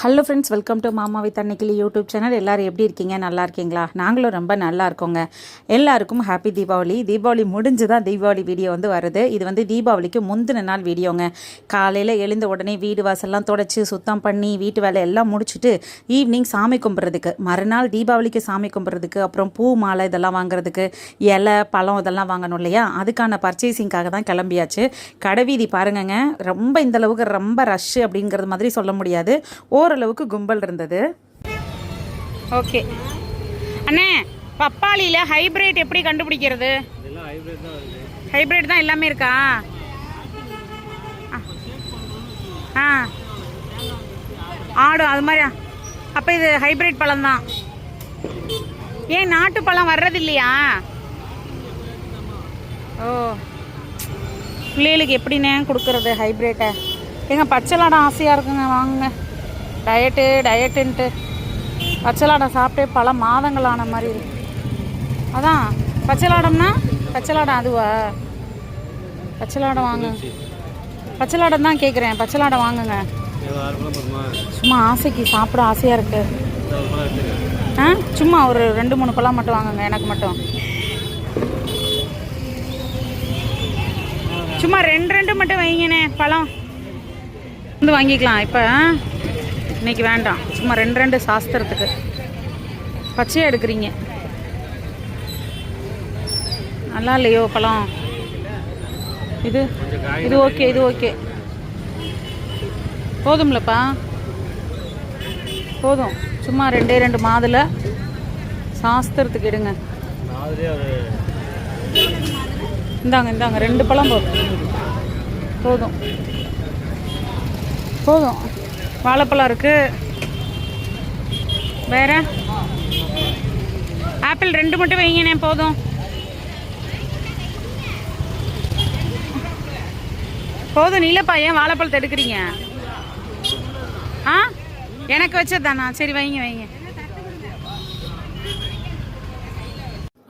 Hello friends welcome to Mama with Annaikili YouTube channel எல்லோரும் எப்படி இருக்கீங்க? நல்லா இருக்கீங்களா? நாங்களும் ரொம்ப நல்லா இருக்கோங்க. எல்லாருக்கும் ஹாப்பி தீபாவளி. தீபாவளி முடிஞ்சு தான் தீபாவளி வீடியோ வந்து வருது. இது வந்து தீபாவளிக்கு முந்தின நாள் வீடியோங்க காலையில் எழுந்த உடனே வீடு வாசல்லாம் தொடச்சி சுத்தம் பண்ணி வீட்டு வேலை எல்லாம் முடிச்சுட்டு ஈவினிங் சாமி கும்பிட்றதுக்கு மறுநாள் தீபாவளிக்கு சாமி கும்பிட்றதுக்கு அப்புறம் பூ மாலை இதெல்லாம் வாங்குறதுக்கு இலை பழம் இதெல்லாம் வாங்கணும் இல்லையா? அதுக்கான பர்ச்சேசிங்காக தான் கிளம்பியாச்சு. கடைவீதி பாருங்கங்க. ரொம்ப இந்த அளவுக்கு ரொம்ப ரஷ்ஷு அப்படிங்கிறது மாதிரி சொல்ல முடியாது. ஓ ஓரளவுக்கு கும்பல் இருந்தது. ஓகே. அண்ணே பப்பாளியில் ஹைப்ரிட் எப்படி கண்டுபிடிக்கிறது? இதெல்லாம் ஹைப்ரிட் தான் வருது ஹைப்ரிட் தான் எல்லாமே இருக்கா? ஆ. ஆடு அது மாதிரியா அப்போ இது ஹைப்ரிட் பழம் தான். ஏன் நாட்டு பழம் வர்றது இல்லையா ஓ. பிள்ளைகளுக்கு எப்படிண்ணே கொடுக்கறது ஹைப்ரிட்டை எங்க பச்சைலாடம் ஆசையாக இருக்குங்க வாங்குங்க. டயட்டு டயட்டுன்ட்டு. பச்சைலாடம் சாப்பிட்டே பல மாதங்கள் ஆன மாதிரி இருக்கு. அதான் பச்சைலாடம்னா பச்சலாடம் அதுவா? பச்சலாடம் வாங்க. பச்சலாடம் தான் கேட்குறேன் பச்சலாடம் வாங்குங்க. சும்மா ஆசைக்கு சாப்பிட ஆசையாக இருக்கு. ஆ? சும்மா ஒரு ரெண்டு மூணு பழம் மட்டும் வாங்குங்க. எனக்கு மட்டும். சும்மா ரெண்டு ரெண்டு மட்டும் வைங்கண்ணே. பழம். வந்து வாங்கிக்கலாம். இப்போ இன்னைக்கு வேண்டாம். சும்மா ரெண்டு ரெண்டு சாஸ்திரத்துக்கு. பச்சையாக எடுக்கிறீங்க. நல்லா இல்லையோ பழம்? இது இது ஓகே இது ஓகே. போதும்லப்பா. போதும். சும்மா ரெண்டே ரெண்டு மாதுளை சாஸ்திரத்துக்கு எடுங்க. இந்தாங்க இந்தாங்க ரெண்டு பழம் போதும். போதும். போதும். வாழைப்பழம் இருக்கு. வேற? ஆப்பிள் ரெண்டு மட்டும் வைங்கண்ணே போதும். போதும் நீலப்பா ஏன் வாழைப்பழத்தை எடுக்கிறீங்க? ஆ? எனக்கு வச்சது தானா சரி வைங்க வைங்க.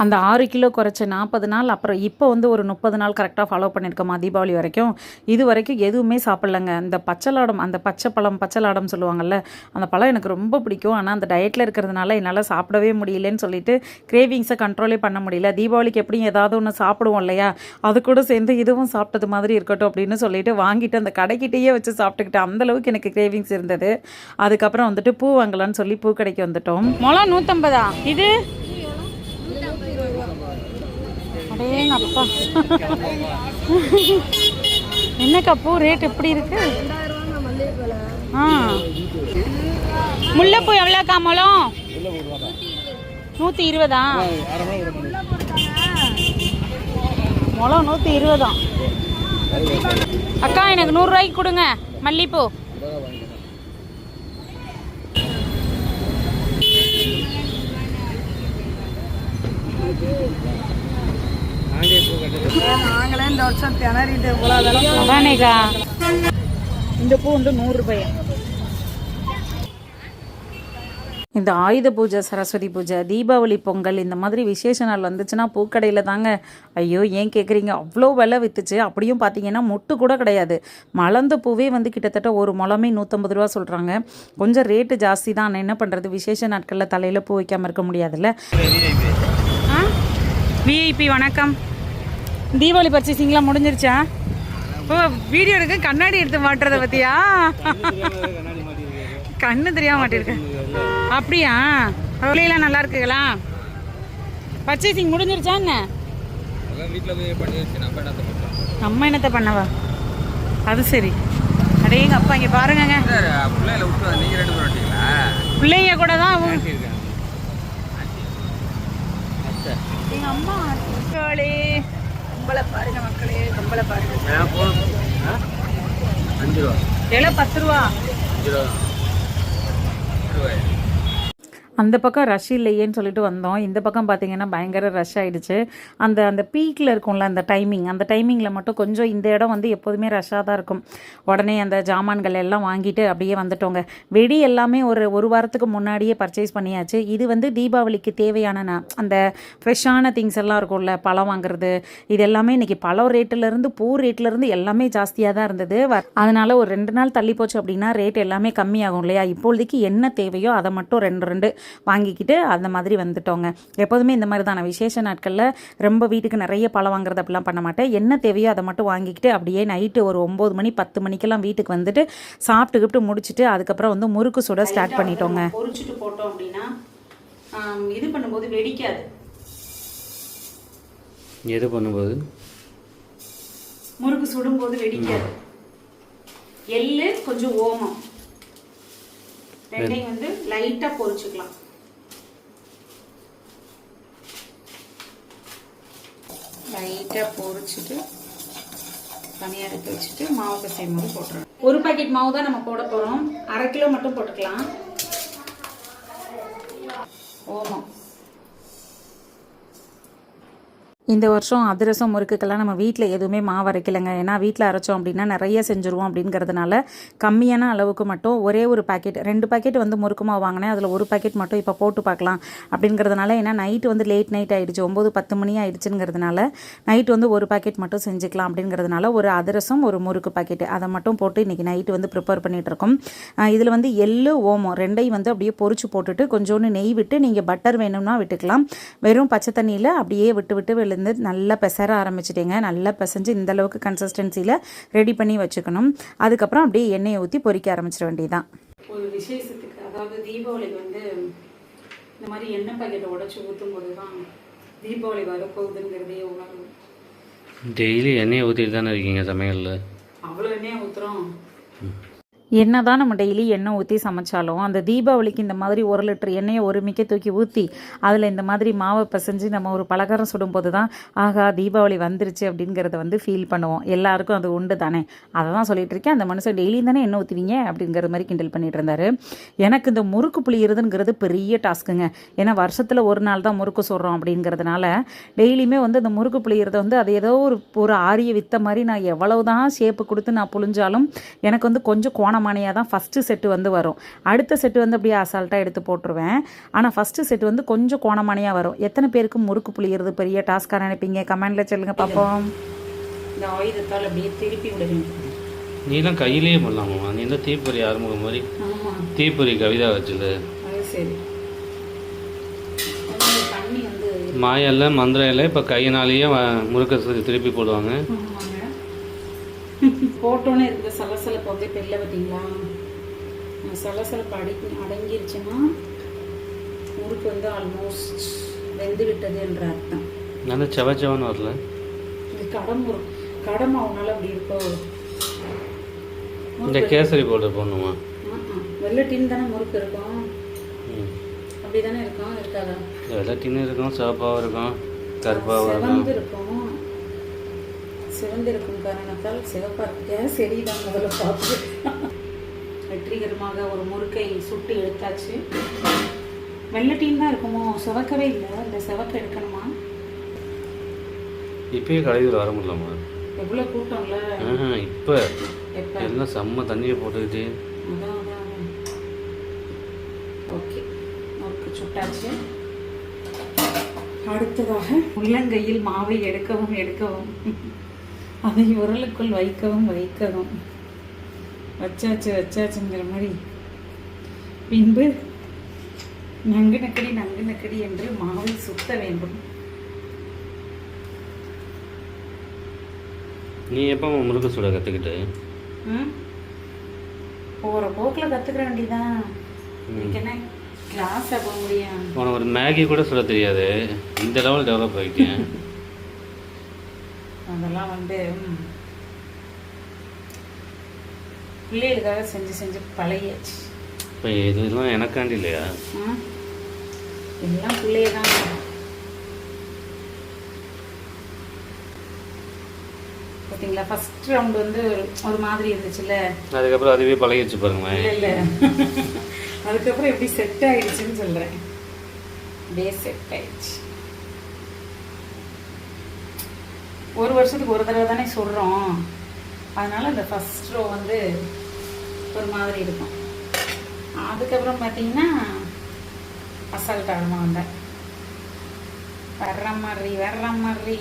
அந்த ஆறு கிலோ குறைச்ச நாற்பது நாள் அப்புறம் இப்போ வந்து ஒரு முப்பது நாள் கரெக்டாக ஃபாலோ பண்ணியிருக்கோமா தீபாவளி வரைக்கும்? இது வரைக்கும் எதுவுமே சாப்பிட்லங்க. இந்த பச்சைலாடம் அந்த பச்சை பழம் பச்சைலாடம் சொல்லுவாங்கள்ல அந்த பழம் எனக்கு ரொம்ப பிடிக்கும். ஆனால் அந்த டயட்டில் இருக்கிறதுனால என்னால் சாப்பிடவே முடியலன்னு சொல்லிட்டு கிரேவிங்ஸை கண்ட்ரோலே பண்ண முடியல. தீபாவளிக்கு எப்படியும் ஏதாவது ஒன்று சாப்பிடுவோம் இல்லையா? அது கூட சேர்ந்து இதுவும் சாப்பிட்டது மாதிரி இருக்கட்டும் அப்படின்னு சொல்லிட்டு வாங்கிட்டு அந்த கடைக்கிட்டேயே வச்சு சாப்பிட்டுக்கிட்டு அந்தளவுக்கு எனக்கு கிரேவிங்ஸ் இருந்தது. அதுக்கப்புறம் வந்துட்டு பூ வாங்கலாம்னு சொல்லி பூ கடைக்கு வந்துட்டோம். மொளம் நூற்றம்பதா இது? அடேங்க அப்பா. என்னக்கா பூ ரேட் எப்படி இருக்கு? ஆ. முல்லைப்பூ எவ்வளோக்கா மொளம் நூற்றி இருபதா? மொளம் நூற்றி இருபதாம் அக்கா எனக்கு நூறுரூவாய்க்கு கொடுங்க மல்லிப்பூ. Thank you. நாங்களே இந்த வருஷம் திணறிட்டு இவ்வளோ விலை அதானேக்கா? இந்த பூ வந்து நூறுரூபாய் இந்த ஆயுத பூஜை சரஸ்வதி பூஜை தீபாவளி பொங்கல் இந்த மாதிரி விசேஷ நாள் வந்துச்சுன்னா பூக்கடையில் தாங்க. ஐயோ ஏன் கேட்குறீங்க அவ்வளோ விலை வித்துச்சு. அப்படியும் பார்த்தீங்கன்னா மொட்டு கூட கிடையாது. மலர்ந்த பூவே வந்து கிட்டத்தட்ட ஒரு முழமே நூற்றம்பது ரூபா சொல்கிறாங்க கொஞ்சம் ரேட்டு ஜாஸ்தி தான். ஆனால் என்ன பண்ணுறது விசேஷ நாட்களில் தலையில் பூ வைக்காமல் இருக்க முடியாதுல்ல? விஐபி வணக்கம். தீபாவளி பர்ச்சேசிங்லாம் முடிஞ்சிருச்சா? ஓ வீடியோ எடுக்க கண்ணாடி எடுத்து மாட்டுறத மாட்டிருக்காரு கண்ணு தெரியாம மாட்டிருக்க. அப்படியா? விலையெல்லாம் நல்லா இருக்குங்களா? பர்ச்சேசிங் முடிஞ்சிருச்சா என்ன? நம்ம என்னத்த பண்ணவா? அது சரி. அடேங்க அப்பா இங்க பாருங்கங்க. வட்டீங்களா பிள்ளைங்க கூட தான் அம்மா. மக்களே கும்பலை பாருங்க மக்களே கும்பலை பாருங்க? அஞ்சு ரூபா. விலை பத்து ரூபா. அஞ்சு ரூபா. அந்த பக்கம் ரஷ் இல்லையேன்னு சொல்லிட்டு வந்தோம். இந்த பக்கம் பார்த்தீங்கன்னா பயங்கர ரஷ் ஆகிடுச்சு அந்த அந்த பீக்கில் இருக்கும்ல அந்த டைமிங் அந்த டைமிங்கில் மட்டும் கொஞ்சம் இந்த இடம் வந்து எப்போதுமே ரஷ்ஷாக தான் இருக்கும். உடனே அந்த ஜாமான்கள் எல்லாம் வாங்கிட்டு அப்படியே வந்துட்டோங்க. வெடி எல்லாமே ஒரு ஒரு வாரத்துக்கு முன்னாடியே பர்ச்சேஸ் பண்ணியாச்சு. இது வந்து தீபாவளிக்கு தேவையான அந்த ஃப்ரெஷ்ஷான திங்ஸ் எல்லாம் இருக்கும்ல பழம் வாங்குறது இது எல்லாமே இன்னைக்கு பழம் ரேட்டிலேருந்து பூ ரேட்லேருந்து எல்லாமே ஜாஸ்தியாக தான் இருந்தது. வ- ஒரு ரெண்டு நாள் தள்ளி போச்சு அப்படின்னா ரேட் எல்லாமே கம்மியாகும் இல்லையா? இப்போதைக்கு என்ன தேவையோ அதை மட்டும் ரெண்டு ரெண்டு வாங்கிக்கிட்டு அந்த மாதிரி வந்துட்டோங்க. எப்போதுமே இந்த மாதிரி தான் விசேஷ நாட்களில் ரொம்ப வீட்டுக்கு நிறைய பழம் வாங்குறது அப்படிலாம் பண்ண மாட்டேன். என்ன தேவையோ அதை மட்டும் வாங்கிக்கிட்டு அப்படியே நைட்டு ஒரு ஒம்பது மணி பத்து மணிக்கெல்லாம் வீட்டுக்கு வந்துட்டு சாப்பிட்டுக்கிட்டு முடிச்சுட்டு அதுக்கப்புறம் வந்து முறுக்கு சுட ஸ்டார்ட் பண்ணிட்டோங்க. பொரிச்சிட்டு போட்டோம் அப்படின்னா இது பண்ணும்போது வெடிக்காது. எது பண்ணும்போது? முறுக்கு சுடும்போது வெடிக்காது. எள்ளு கொஞ்சம் ஓமம். ரெண்டையும் வந்து லைட்டாக பொரிச்சுக்கலாம் லைட்டாக பொரிச்சிட்டு தனியாக எடுத்து வச்சுட்டு மாவு பிசையும் போது போட்டுருவோம் ஒரு பாக்கெட் மாவு தான் நம்ம போட போகிறோம் அரை கிலோ மட்டும் போட்டுக்கலாம். ஓமம் இந்த வருஷம் அதிரசம் முறுக்குக்கெல்லாம் நம்ம வீட்டில் எதுவுமே மாவு அரைக்கலைங்க. ஏன்னா வீட்டில் அரைச்சோம் அப்படின்னா நிறைய செஞ்சுருவோம் அப்படிங்கிறதுனால கம்மியான அளவுக்கு மட்டும் ஒரே ஒரு பாக்கெட் ரெண்டு பாக்கெட் வந்து முறுக்கு மாவு வாங்கினேன். அதில் ஒரு பாக்கெட் மட்டும் இப்போ போட்டு பார்க்கலாம் அப்படிங்கிறதுனால ஏன்னா நைட்டு வந்து லேட் நைட் ஆகிடுச்சு ஒம்பது பத்து மணி ஆகிடுச்சுங்கிறதுனால நைட் வந்து ஒரு பாக்கெட் மட்டும் செஞ்சுக்கலாம் அப்படிங்கிறதுனால ஒரு அதிரசம் ஒரு முறுக்கு பாக்கெட் அதை மட்டும் போட்டு இன்றைக்கி நைட்டு வந்து ப்ரிப்பேர் பண்ணிகிட்ருக்கோம் இதில் வந்து எள்ளு ஓமம் ரெண்டையும் வந்து அப்படியே பொறிச்சு போட்டுட்டு கொஞ்சோண்டு நெய் விட்டு நீங்கள் பட்டர் வேணும்னா விட்டுக்கலாம். வெறும் பச்சை தண்ணியில் அப்படியே விட்டு விட்டு விழுந்து நல்லா பெசர ஆரம்பிச்சிட்டிங்க. நல்லா பிசைஞ்சு இந்த அளவுக்கு கன்சிஸ்டன்சியில் ரெடி பண்ணி வச்சுக்கணும். அதுக்கப்புறம் அப்படியே எண்ணெயை ஊற்றி பொரிக்க ஆரம்பிச்சிட வேண்டியதுதான். ஒரு விசேஷத்துக்கு அதாவது தீபாவளிக்கு வந்து இந்த மாதிரி எண்ணெய் பாக்கெட்டை உடச்சி ஊற்றும் போது தான் தீபாவளி வரப்போகுதுங்கிறதே உணரும். டெய்லி எண்ணெயை ஊற்றிட்டு தானே இருக்கீங்க சமையலில்? என்னதான் நம்ம டெய்லி எண்ணெய் ஊற்றி சமைச்சாலும் அந்த தீபாவளிக்கு இந்த மாதிரி ஒரு லிட்டர் எண்ணெயை ஒரு மிக்க தூக்கி ஊற்றி அதில் இந்த மாதிரி மாவை பிசைஞ்சு நம்ம ஒரு பலகாரம் சுடும்போது தான் ஆகா தீபாவளி வந்துருச்சு அப்படிங்கிறத வந்து ஃபீல் பண்ணுவோம். எல்லாருக்கும் அது உண்டு தானே. அதை தான் சொல்லிட்டு இருக்கேன். அந்த மனுஷன் டெய்லியும் தானே எண்ணெய் ஊற்றுவீங்க அப்படிங்கிற மாதிரி கிண்டல் பண்ணிட்டு இருந்தாரு. எனக்கு இந்த முறுக்கு புளியிறதுங்கிறது பெரிய டாஸ்க்குங்க. ஏன்னா வருஷத்தில் ஒரு நாள் தான் முறுக்கு சுடுறோம் அப்படிங்கிறதுனால டெய்லியுமே வந்து அந்த முறுக்கு புளியிறத வந்து அது ஏதோ ஒரு ஒரு ஆரிய வித்த மாதிரி நான் எவ்வளவு தான் ஷேப்பு கொடுத்து நான் புழிஞ்சாலும் எனக்கு வந்து கொஞ்சம் கோணம் கோணமானியாக தான் ஃபஸ்ட்டு செட்டு வந்து வரும். அடுத்த செட்டு வந்து அப்படியே அசால்ட்டாக எடுத்து போட்டுருவேன். ஆனால் ஃபஸ்ட்டு செட்டு வந்து கொஞ்சம் கோணமானியாக வரும். எத்தனை பேருக்கு முறுக்கு புளியறது பெரிய டாஸ்க்காக நினைப்பீங்க? கமெண்ட்டில் சொல்லுங்க பார்ப்போம் இந்த ஆயுதத்தால் அப்படியே திருப்பி விடுவீங்க நீலாம் கையிலேயே பண்ணலாமா? நீ தான் தீப்பொறி ஆரம்பிக்கும் மாதிரி. தீப்பொறி கவிதா வச்சுல சரி. தண்ணி வந்து மாயல்ல மந்திரம் இல்லை இப்போ கையினாலேயே வ- முறுக்க திருப்பி போடுவாங்க. போட்டோன்னே இருக்க சலசலப்பு வந்து பெல்ல பார்த்தீங்களா? சலசலப்பு அடங்கி அடங்கிருச்சுன்னா முறுக்கு வந்து ஆல்மோஸ்ட் வெந்து விட்டது என்ற அர்த்தம். நல்லா செவ செவன்னு வரல. இது கடம் முறுக்கு கடம் அவனால அப்படி இருக்கோ? இந்த கேசரி பவுடர் போடணுமா? ஆஹா. வெள்ளை டீன் தானே முறுக்கு இருக்கும்? அப்படி தானே இருக்கும்? இருக்காதா? வெள்ளட்டின்னு இருக்கும் சிவப்பாகவும் இருக்கும் கருப்பாகவும் இருக்கும். சிவந்திருக்கும் காரணத்தால் சிவப்பா இருக்க. சரிதான் முதல்ல பார்த்து? வெற்றிகரமாக ஒரு முறுக்கை சுட்டு எடுத்தாச்சு. வெள்ளட்டின்னு தான் இருக்குமோ? சிவக்கவே இல்லை. இந்த சிவக்க எடுக்கணுமா? இப்பயே கடையில் வர முடியலம்மா எவ்வளோ கூட்டம்ல இப்போ? எல்லாம் செம்ம தண்ணியை போட்டுக்கிட்டு? ஓகே. முறுக்கு சுட்டாச்சு. அடுத்ததாக உள்ளங்கையில் மாவை எடுக்கவும் எடுக்கவும். அதை உரலுக்குள் வைக்கவும் வைக்கவும். வச்சாச்சு வச்சாச்சுங்கிற மாதிரி. பின்பு நங்கு நக்கடி நங்கு நக்கடி என்று மாவை சுத்த வேண்டும். நீ எப்போ முறுக்கு சுட கற்றுக்கிட்டு போகிற போக்கில் கற்றுக்கிற வேண்டியதான் என்ன கிளாஸ் போக முடியும்? உனக்கு ஒரு மேகி கூட சுட தெரியாது. இந்த லெவல் டெவலப் ஆகிட்டேன் அதெல்லாம் வந்து பிள்ளைகளுக்காக செஞ்சு செஞ்சு பழகியாச்சு. இப்போ இதெல்லாம் எனக்காண்டி இல்லையா? எல்லாம் பிள்ளைய தான் பார்த்தீங்களா ஃபர்ஸ்ட் ரவுண்ட் வந்து ஒரு ஒரு மாதிரி இருந்துச்சுல்ல? அதுக்கப்புறம் அதுவே பழகிடுச்சு பாருங்களேன் இல்லை இல்லை. அதுக்கப்புறம் எப்படி செட் ஆயிடுச்சுன்னு சொல்கிறேன் பேஸ் செட் ஆயிடுச்சு. ஒரு வருஷத்துக்கு ஒரு தடவை தானே சொல்கிறோம் அதனால் இந்த ஃபஸ்ட் ரோ வந்து ஒரு மாதிரி இருக்கும். அதுக்கப்புறம் பார்த்தீங்கன்னா அசால்ட் ஆடமா வந்தேன். வர்ற மாதிரி வர்ற மாதிரி.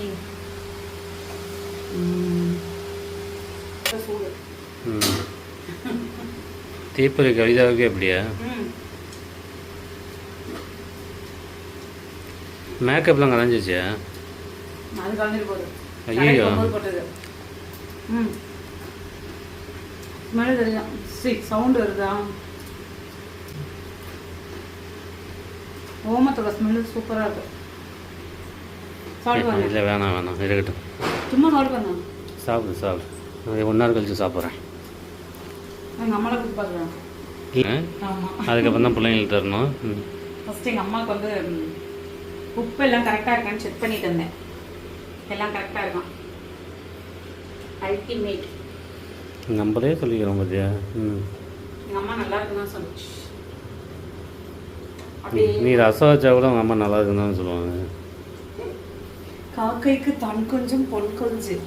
சூடு. தீப்பொறி கவிதாவுக்கு எப்படியா? மேக்கப்லாம் கலைஞ்சிச்சியா அது கலந்துட்டு போகுது. போட்டது. ம். ஸ்மெல் தெரியும். சி சவுண்டு வருதா? ஓமத்தோட ஸ்மெல்லு சூப்பராக இருக்கும் இல்லை வேணாம் வேணாம். இருக்கட்டும். சும்மா சாப்பிட்டு பாருங்க. சாப்பிடு சாப்பிடு. ஒன் ஹவர் கழிச்சு சாப்பிட்றேன். எங்கள் அம்மாவை கொடுத்து பார்க்குறேன் இல்லை. ஆமாம் அதுக்கப்புறம் தான் பிள்ளைங்களுக்கு தரணும். ஃபஸ்ட்டு எங்கள் அம்மாவுக்கு வந்து உப்பு எல்லாம் கரெக்டாக இருக்கான்னு செக் பண்ணிட்டு இருந்தேன் எல்லாம் கரெக்டாக இருக்கான் அல்டிமேட் நம்மளே சொல்லிக்கிறோம் பார்த்தியா ம். எங்கள் அம்மா நல்லா இருக்குன்னு சொன்னுச்சு நீ- அப்படியே நீ ரசம் வச்சா கூட உங்கள் அம்மா நல்லா இருக்குன்னு சொல்லுவாங்க. காக்கைக்கு தன் கொஞ்சம் பொன் கொஞ்சு.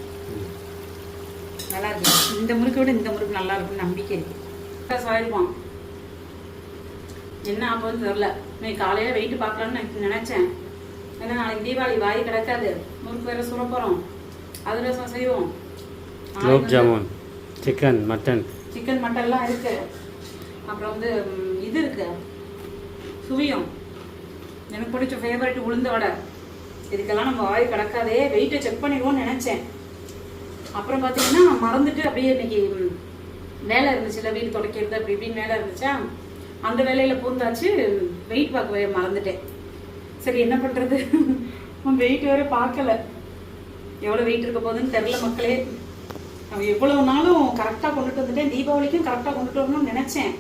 நல்லா இருக்கு. இந்த முறுக்கை விட இந்த முறுக்கு நல்லா இருக்குன்னு நம்பிக்கை இருக்கு. சாயிடுவான் என்ன ஆப்போன்னு தெரில நீ காலையில் வெயிட் பார்க்கலான்னு நான் நினச்சேன். ஏன்னா நாளைக்கு தீபாவளி வாய் கிடக்காது. முறுக்கு வேற சுட போகிறோம் அதிரசம் செய்வோம்? Gulab jamun chicken mutton chicken மட்டன்லாம் இருக்கு. அப்புறம் வந்து இது இருக்கு. சுவியம். எனக்கு பிடிச்ச ஃபேவரட் உளுந்த வடை. இதுக்கெல்லாம் நம்ம வாய் கிடக்காதே. வெயிட்டை செக் பண்ணிடுவோம்னு நினச்சேன். அப்புறம் பார்த்தீங்கன்னா மறந்துட்டு அப்படியே இன்னைக்கு வேலை இருந்துச்சுல்ல வீடு துடைக்கிறது அப்படி இப்படின்னு வேலை இருந்துச்சா? அந்த வேலையில் பூந்தாச்சு. வெயிட் பார்க்கவே மறந்துட்டேன். சரி என்ன பண்ணுறது வெயிட் வேற பார்க்கல. எவ்வளோ வெயிட் இருக்க போகுதுன்னு தெரில மக்களே. அவன் எவ்வளவு நாளும் கரெக்டாக கொண்டுட்டு வந்துட்டேன். தீபாவளிக்கும் கரெக்டாக கொண்டுட்டு வரணும்னு நினச்சேன்.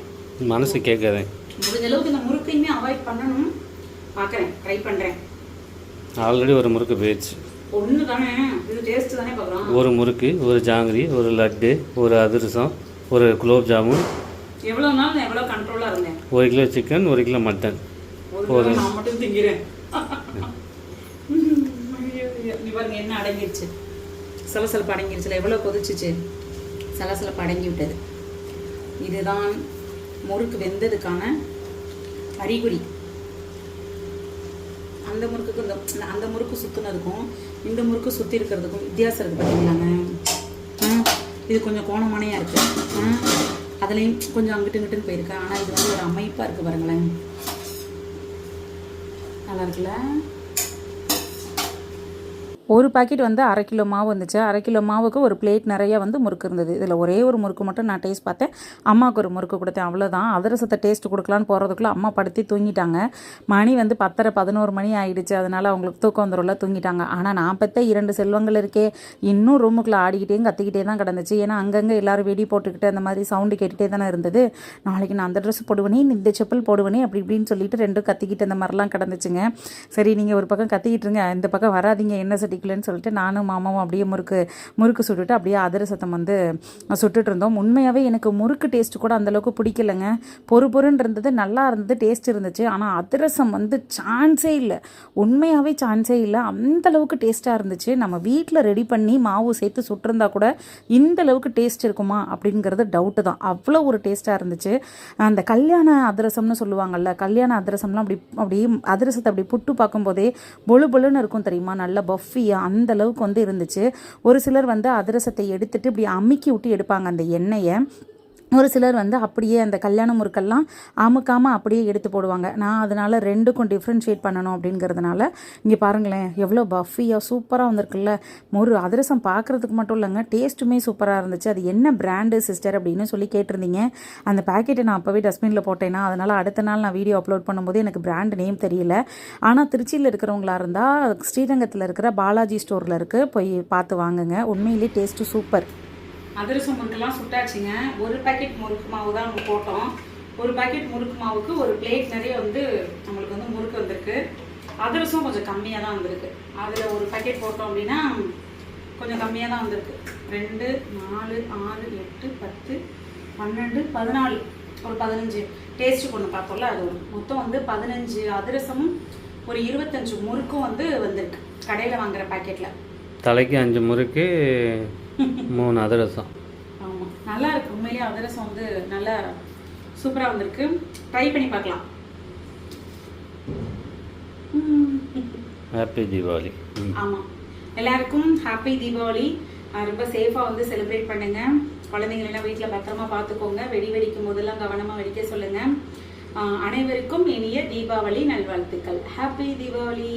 மனசு கேட்காது. முடிஞ்ச அளவுக்கு இந்த முறுக்கையுமே அவாய்ட் பண்ணணும். பார்க்குறேன் ட்ரை பண்ணுறேன் ஆல்ரெடி ஒரு முறுக்கு போயிடுச்சு. ஒன்று தானே இது டேஸ்ட் தானே பார்க்குறோம். ஒரு முறுக்கு ஒரு ஜாங்கிரி ஒரு லட்டு ஒரு அதிரசம் ஒரு குலோப் ஜாமுன். எவ்வளோ நாள் எவ்வளோ கண்ட்ரோலாக இருந்தேன்? ஒரு கிலோ சிக்கன் ஒரு கிலோ மட்டன் ஒரு திங்கிறேன் பாருங்க என்ன அடங்கிருச்சு? சலசலப்பு அடங்கிருச்சுல எவ்வளோ கொதிச்சிச்சு? சலசலப்பு அடங்கி விட்டது. இதுதான் முறுக்கு வெந்ததுக்கான அறிகுறி. அந்த முறுக்குக்கு இந்த அந்த முறுக்கு சுற்றுனதுக்கும் இந்த முறுக்கு சுற்றி இருக்கிறதுக்கும் வித்தியாசம் இருக்குது பார்த்தீங்களாங்க இது கொஞ்சம் கோணமானையாக இருக்குது அதுலேயும் கொஞ்சம் அங்கிட்டு இங்கிட்டுன்னு போயிருக்கேன் ஆனால் இது வந்து ஒரு அமைப்பாக இருக்குது பாருங்களேன். நல்லா இருக்குல்ல ஒரு பாக்கெட் வந்து அரை கிலோ மாவு வந்துச்சு. அரை கிலோ மாவுக்கு ஒரு பிளேட் நிறைய வந்து முறுக்கு இருந்தது. இதில் ஒரே ஒரு முறுக்கு மட்டும் நான் டேஸ்ட் பார்த்தேன். அம்மாவுக்கு ஒரு முறுக்கு கொடுத்தேன். அவ்வளோதான் அதிரசத்தை டேஸ்ட் கொடுக்கலான்னு போகிறதுக்குள்ளே அம்மா படுத்தி தூங்கிட்டாங்க. மணி வந்து பத்தரை பதினோரு மணி ஆகிடுச்சு அதனால் அவங்களுக்கு தூக்கம் வந்துடும்ல தூங்கிட்டாங்க. ஆனால் நான் பெற்ற இரண்டு செல்வங்கள் இருக்கே. இன்னும் ரூமுக்குள்ளே ஆடிக்கிட்டே கத்திக்கிட்டே தான் கிடந்துச்சு. ஏன்னா அங்கங்கே எல்லாரும் வெடி போட்டுக்கிட்டு அந்த மாதிரி சவுண்டு கேட்டுகிட்டே தானே இருந்தது. நாளைக்கு நான் அந்த ட்ரெஸ் போடுவேனே இந்த செப்பல் போடுவேனே அப்படி இப்படின்னு சொல்லிட்டு ரெண்டும் கத்திக்கிட்டு அந்த மாதிரிலாம் கிடந்துச்சுங்க. சரி நீங்கள் ஒரு பக்கம் கத்திக்கிட்டு இருங்க. இந்த பக்கம் வராதீங்க. என்ன சட்டிக்கலன்னு சொல்லிட்டு நானும் மாமாவும் அப்படியே முறுக்கு முறுக்கு சுட்டுட்டு அப்படியே அதிரசத்தம் வந்து சுட்டுட்டு இருந்தோம் உண்மையாகவே எனக்கு முறுக்கு டேஸ்ட் கூட அந்தளவுக்கு பிடிக்கலங்க. பொறு பொறுன்னு இருந்தது நல்லா இருந்தது டேஸ்ட் இருந்துச்சு. ஆனால் அதிரசம் வந்து சான்ஸே இல்லை. உண்மையாகவே சான்ஸே இல்லை. அந்தளவுக்கு டேஸ்ட்டாக இருந்துச்சு. நம்ம வீட்டில் ரெடி பண்ணி மாவு சேர்த்து சுட்டிருந்தா கூட இந்த அளவுக்கு டேஸ்ட் இருக்குமா அப்படிங்கிறது டவுட்டு தான். அவ்வளோ ஒரு டேஸ்ட்டாக இருந்துச்சு. அந்த கல்யாண அதிரசம்னு சொல்லுவாங்கல்ல கல்யாண அதிரசம்லாம் அப்படி அப்படியே அதிரசத்தை அப்படி புட்டு பார்க்கும்போதே பொழு பொழுன்னு இருக்கும் தெரியுமா? நல்ல பஃபி அந்த அளவுக்கு வந்து இருந்துச்சு. ஒரு சிலர் வந்து அதிரசத்தை எடுத்துட்டு இப்படி அமுக்கி விட்டு எடுப்பாங்க அந்த எண்ணெயை. ஒரு சிலர் வந்து அப்படியே அந்த கல்யாண முறுக்கெல்லாம் அமுக்காமல் அப்படியே எடுத்து போடுவாங்க. நான் அதனால் ரெண்டுக்கும் டிஃப்ரென்ஷியேட் பண்ணணும் அப்படிங்கிறதுனால இங்கே பாருங்களேன் எவ்வளோ பஃபியாக சூப்பராக வந்திருக்குல்ல. ஒரு அதிரசம் பார்க்குறதுக்கு மட்டும் இல்லைங்க டேஸ்ட்டுமே சூப்பராக இருந்துச்சு. அது என்ன பிராண்டு சிஸ்டர் அப்படின்னு சொல்லி கேட்டிருந்தீங்க. அந்த பேக்கெட்டை நான் அப்போவே டஸ்ட்பினில் போட்டேன்னா அதனால் அடுத்த நாள் நான் வீடியோ அப்லோட் பண்ணும்போது எனக்கு பிராண்ட் நேம் தெரியல. ஆனால் திருச்சியில் இருக்கிறவங்களா இருந்தால் ஸ்ரீரங்கத்தில் இருக்கிற பாலாஜி ஸ்டோரில் இருக்குது போய் பார்த்து வாங்குங்க. உண்மையிலேயே டேஸ்ட்டு சூப்பர் அதிரசம் முறுக்கெல்லாம் சுட்டாச்சுங்க. ஒரு பாக்கெட் முறுக்கு மாவு தான் நம்ம போட்டோம். ஒரு பாக்கெட் முறுக்கு மாவுக்கு ஒரு பிளேட் நிறைய வந்து நம்மளுக்கு வந்து முறுக்கு வந்திருக்கு. அதிரசம் கொஞ்சம் கம்மியாக தான் வந்திருக்கு. அதில் ஒரு பாக்கெட் போட்டோம் அப்படின்னா கொஞ்சம் கம்மியாக தான் வந்திருக்கு. ரெண்டு நாலு ஆறு எட்டு பத்து பன்னெண்டு பதினாலு. ஒரு பதினஞ்சு. டேஸ்ட்டு கொண்டு பார்த்தோம்ல அது ஒரு மொத்தம் வந்து பதினஞ்சு அதிரசமும் ஒரு இருபத்தஞ்சு முறுக்கும் வந்து வந்திருக்கு. கடையில் வாங்குற பாக்கெட்டில் தலைக்கு அஞ்சு முறுக்கு மூணு அதிரசம். ஆமாம் நல்லா இருக்கு. உண்மையிலேயே அதிரசம் வந்து நல்லா சூப்பராக வந்திருக்கு. ட்ரை பண்ணி பார்க்கலாம். ஹாப்பி தீபாவளி ஆமாம் எல்லாருக்கும் ஹாப்பி தீபாவளி ரொம்ப சேஃபாக வந்து செலிப்ரேட் பண்ணுங்க. குழந்தைங்களெல்லாம் வீட்டில் பத்திரமா பார்த்துக்கோங்க. வெடி வெடிக்கும் போதெல்லாம் கவனமாக வெடிக்க சொல்லுங்க. அஹ் அனைவருக்கும் இனிய தீபாவளி நல்வாழ்த்துக்கள். ஹாப்பி தீபாவளி